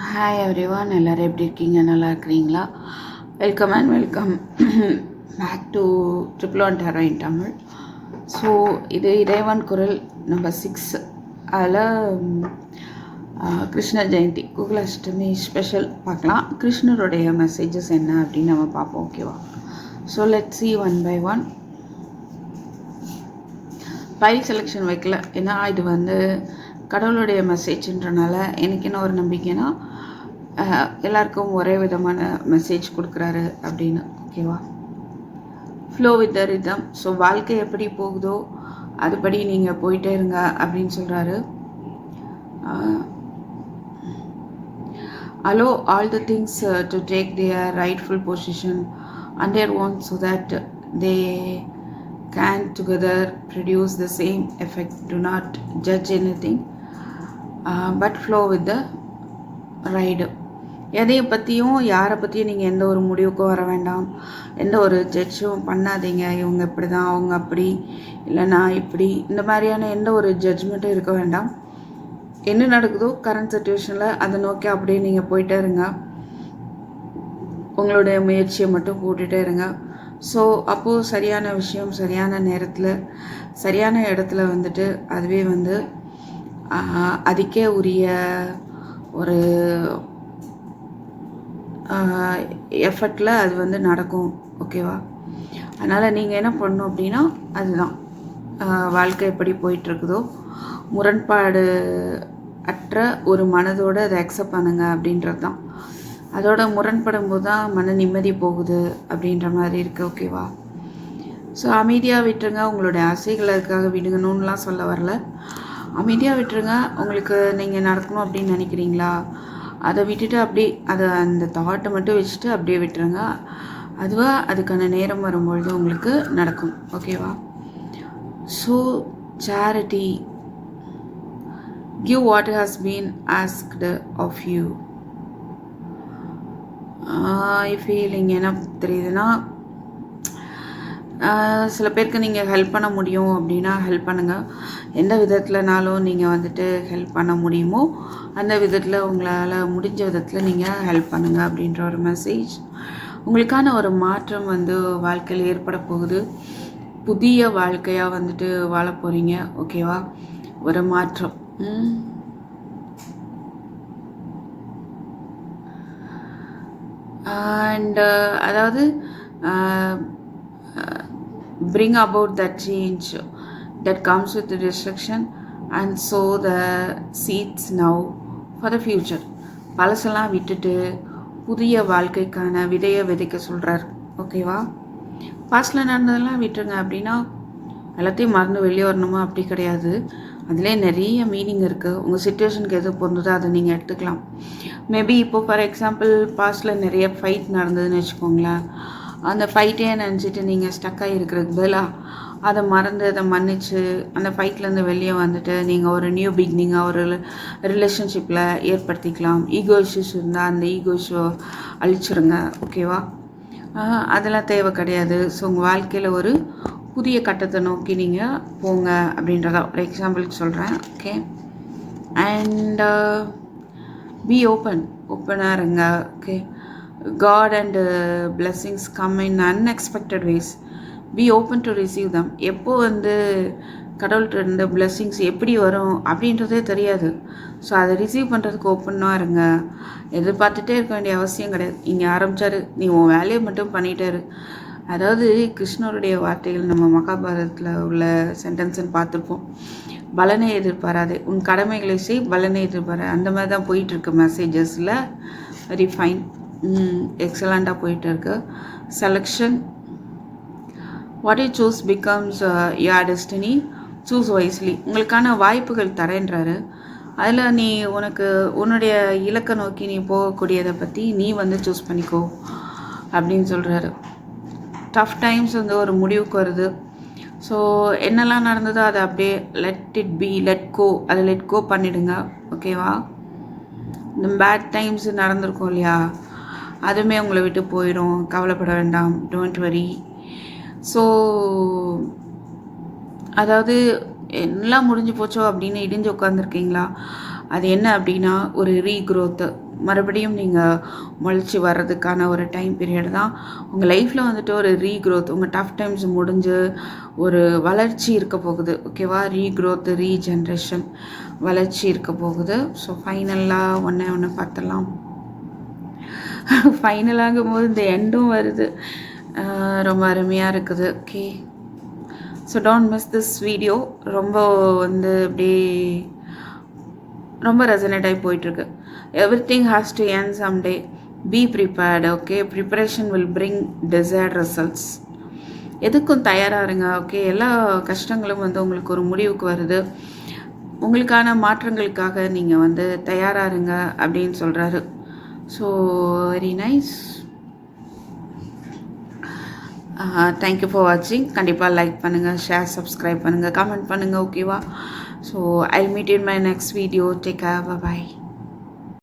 Hi everyone எல்லோரும் எப்படி இருக்கீங்க? நல்லா இருக்கிறீங்களா? Welcome and welcome back to triple one tarot in Tamil so இது இறைவன் குரல் நம்பர் சிக்ஸ் அதில் கிருஷ்ண ஜெயந்தி குகுலாஷ்டமி ஸ்பெஷல் பார்க்கலாம். கிருஷ்ணருடைய மெசேஜஸ் என்ன அப்படின்னு நம்ம பார்ப்போம் ஓகேவா so let see one by one file selection வைக்கல. ஏன்னா இது வந்து கடவுளுடைய மெசேஜ்ன்றனால எனக்கு என்ன ஒரு நம்பிக்கைனா எல்லாருக்கும் ஒரே விதமான மெசேஜ் கொடுக்குறாரு அப்படின்னு ஓகேவா flow with the rhythm so வாழ்க்கை எப்படி போகுதோ அதுபடி நீங்கள் போயிட்டே இருங்க அப்படின்னு சொல்கிறாரு allow all the things to take their rightful position under on so that they can together produce the same effect to not judge anything but flow with the ride எதையை பற்றியும் யாரை பற்றியும் நீங்கள் எந்த ஒரு முடிவுக்கும் வர வேண்டாம். எந்த ஒரு ஜட்ஜும் பண்ணாதீங்க. இவங்க இப்படி தான் அவங்க அப்படி இல்லை நான் இப்படி. இந்த மாதிரியான எந்த ஒரு ஜட்ஜ்மெண்ட்டும் இருக்க வேண்டாம். என்ன நடக்குதோ கரண்ட் சுச்சுவேஷனில் அதை நோக்கி அப்படியே நீங்கள் போயிட்டே இருங்க. உங்களுடைய முயற்சியை மட்டும் கூட்டிகிட்டே இருங்க. ஸோ அப்போது சரியான விஷயம் சரியான நேரத்தில் சரியான இடத்துல வந்துட்டு அதுவே வந்து அதுக்கே உரிய ஒரு எஃபர்ட்டில் அது வந்து நடக்கும் ஓகேவா அதனால் நீங்கள் என்ன பண்ணணும் அப்படின்னா அதுதான். வாழ்க்கை எப்படி போயிட்டுருக்குதோ முரண்பாடு அற்ற ஒரு மனதோடு அதை அக்செப்ட் பண்ணுங்க அப்படின்றது தான் அதோட முரண்படும் போது தான் மன நிம்மதி போகுது அப்படின்ற மாதிரி இருக்குது ஓகேவா ஸோ அமைதியாக விட்டுருங்க. உங்களுடைய ஆசைகள் அதுக்காக விடுங்கணும்லாம் சொல்ல வரல. அமைதியாக விட்டுருங்க. உங்களுக்கு நீங்கள் நடக்கணும் அப்படின்னு நினைக்கிறீங்களா? அதை விட்டுட்டு அப்படி அதை அந்த தாட்டை மட்டும் வச்சுட்டு அப்படியே விட்டுருங்க. அதுவாக அதுக்கான நேரம் வரும்பொழுது உங்களுக்கு நடக்கும். ஓகேவா so charity give what has been asked of you feeling என்ன தெரியுதுன்னா சில பேருக்கு நீங்கள் ஹெல்ப் பண்ண முடியும் அப்படின்னா ஹெல்ப் பண்ணுங்கள் எந்த விதத்துலனாலும் நீங்கள் வந்துட்டு ஹெல்ப் பண்ண முடியுமோ அந்த விதத்தில் உங்களால் முடிஞ்ச விதத்தில் நீங்கள் ஹெல்ப் பண்ணுங்கள் அப்படின்ற ஒரு மெசேஜ் உங்களுக்கான ஒரு மாற்றம் வந்து வாழ்க்கையில் ஏற்பட போகுது. புதிய வாழ்க்கையாக வந்துட்டு வாழ போகிறீங்க ஓகேவா ஒரு மாற்றம். அண்டு அதாவது bring about that change that comes with the destruction and sow the seeds now for the future. பழசெல்லாம் விட்டுட்டு புதிய வாழ்க்கைக்கான விதையை விதைக்க சொல்கிறார் ஓகேவா பாஸ்டில் நடந்ததெல்லாம் விட்டுருங்க அப்படின்னா எல்லாத்தையும் மறந்து வெளியே வரணுமா? அப்படி கிடையாது. அதிலே நிறைய மீனிங் இருக்குது உங்கள் சுச்சுவேஷனுக்கு எது பொருந்ததோ அதை நீங்கள் எடுத்துக்கலாம். மேபி இப்போ ஃபார் எக்ஸாம்பிள் பாஸ்டில் நிறைய ஃபைட் நடந்ததுன்னு வச்சுக்கோங்களேன். அந்த ஃபைட்டே நினச்சிட்டு நீங்கள் ஸ்டக்காக இருக்கிறதுக்கு பதிலாக அதை மறந்து அதை மன்னிச்சு அந்த ஃபைட்லேருந்து வெளியே வந்துட்டு நீங்கள் ஒரு நியூ பிகினிங்காக ஒரு ரிலேஷன்ஷிப்பில் ஏற்படுத்திக்கலாம். ஈகோ இஷ்யூஸ் இருந்தால் அந்த ஈகோ இஷ்யூ அழிச்சிருங்க ஓகேவா அதெல்லாம் தேவை கிடையாது. ஸோ உங்கள் வாழ்க்கையில் ஒரு புதிய கட்டத்தை நோக்கி நீங்கள் போங்க அப்படின்றத ஒரு எக்ஸாம்பிளுக்கு சொல்கிறேன் ஓகே அண்ட் பி ஓப்பன் ஓப்பனாக இருங்க okay God and blessings come in unexpected ways be open to receive them எப்போ வந்து கடவுள்கிட்ட இருந்த பிளெஸ்ஸிங்ஸ் எப்படி வரும் அப்படின்றதே தெரியாது. ஸோ அதை ரிசீவ் பண்ணுறதுக்கு ஓப்பனாக இருங்க. எதிர்பார்த்துட்டே இருக்க வேண்டிய அவசியம் கிடையாது. இங்கே ஆரம்பிச்சாரு. நீ உன் வேலையை மட்டும் பண்ணிட்டாரு அதாவது கிருஷ்ணருடைய வார்த்தைகள் நம்ம மகாபாரதத்தில் உள்ள சென்டென்ஸ்ன்னு பார்த்துருப்போம். பலனை எதிர்பாராதே. உன் கடமைகளை செய் பலனை எதிர்பார. அந்த மாதிரி தான் போயிட்டுருக்கு மெசேஜஸில் வெரி ஃபைன் எக்ஸலண்ட்டாக போயிட்டு இருக்கு selection what you choose becomes your destiny choose wisely உங்களுக்கான வாய்ப்புகள் தரேன்றாரு. அதில் நீ உனக்கு உன்னுடைய இலக்கை நோக்கி நீ போகக்கூடியதை பற்றி நீ வந்து சூஸ் பண்ணிக்கோ அப்படின்னு சொல்கிறாரு டஃப் டைம்ஸ் வந்து ஒரு முடிவுக்கு வருது. ஸோ என்னெல்லாம் நடந்ததோ அதை அப்படியே let it be let go அதை லெட் கோ பண்ணிடுங்க. ஓகேவா இந்த பேட் டைம்ஸ் நடந்திருக்கும் இல்லையா? அதுவுமே உங்களை விட்டு போயிடும். கவலைப்பட வேண்டாம். டோன்ட் வரி ஸோ அதாவது எல்லாம் முடிஞ்சு போச்சோ அப்படின்னு இடிஞ்சு உட்காந்துருக்கீங்களா அது என்ன அப்படின்னா ஒரு ரீக்ரோத்து மறுபடியும் நீங்கள் முளைச்சி வர்றதுக்கான ஒரு டைம் பீரியட் தான். உங்கள் லைஃப்பில் வந்துட்டு ஒரு ரீக்ரோத் உங்கள் டஃப் டைம்ஸ் முடிஞ்சு ஒரு வளர்ச்சி இருக்க போகுது. ஓகேவா ரீக்ரோத் ரீஜென்ரேஷன் வளர்ச்சி இருக்க போகுது. ஸோ ஃபைனலாக ஒன்றே ஒன்று பார்த்துடலாம். ஃபைனலாகும் போது இந்த எண்டும் வருது. ரொம்ப அருமையாக இருக்குது. Okay so don't miss this video ரொம்ப வந்து அப்படியே ரொம்ப ரெசனேட் ஆகி போயிட்டுருக்கு. Everything has to end some day be prepared okay preparation will bring desired results எதுக்கும் தயாராக இருங்க ஓகே எல்லா கஷ்டங்களும் வந்து உங்களுக்கு ஒரு முடிவுக்கு வருது. உங்களுக்கான மாற்றங்களுக்காக நீங்கள் வந்து தயாராக இருங்க அப்படின்னு சொல்கிறாரு so very nice thank you for வாட்சிங் கண்டிப்பாக லைக் பண்ணுங்கள் ஷேர் சப்ஸ்கிரைப் பண்ணுங்கள் கமெண்ட் பண்ணுங்கள் ஓகேவா so I meet in my next video take bye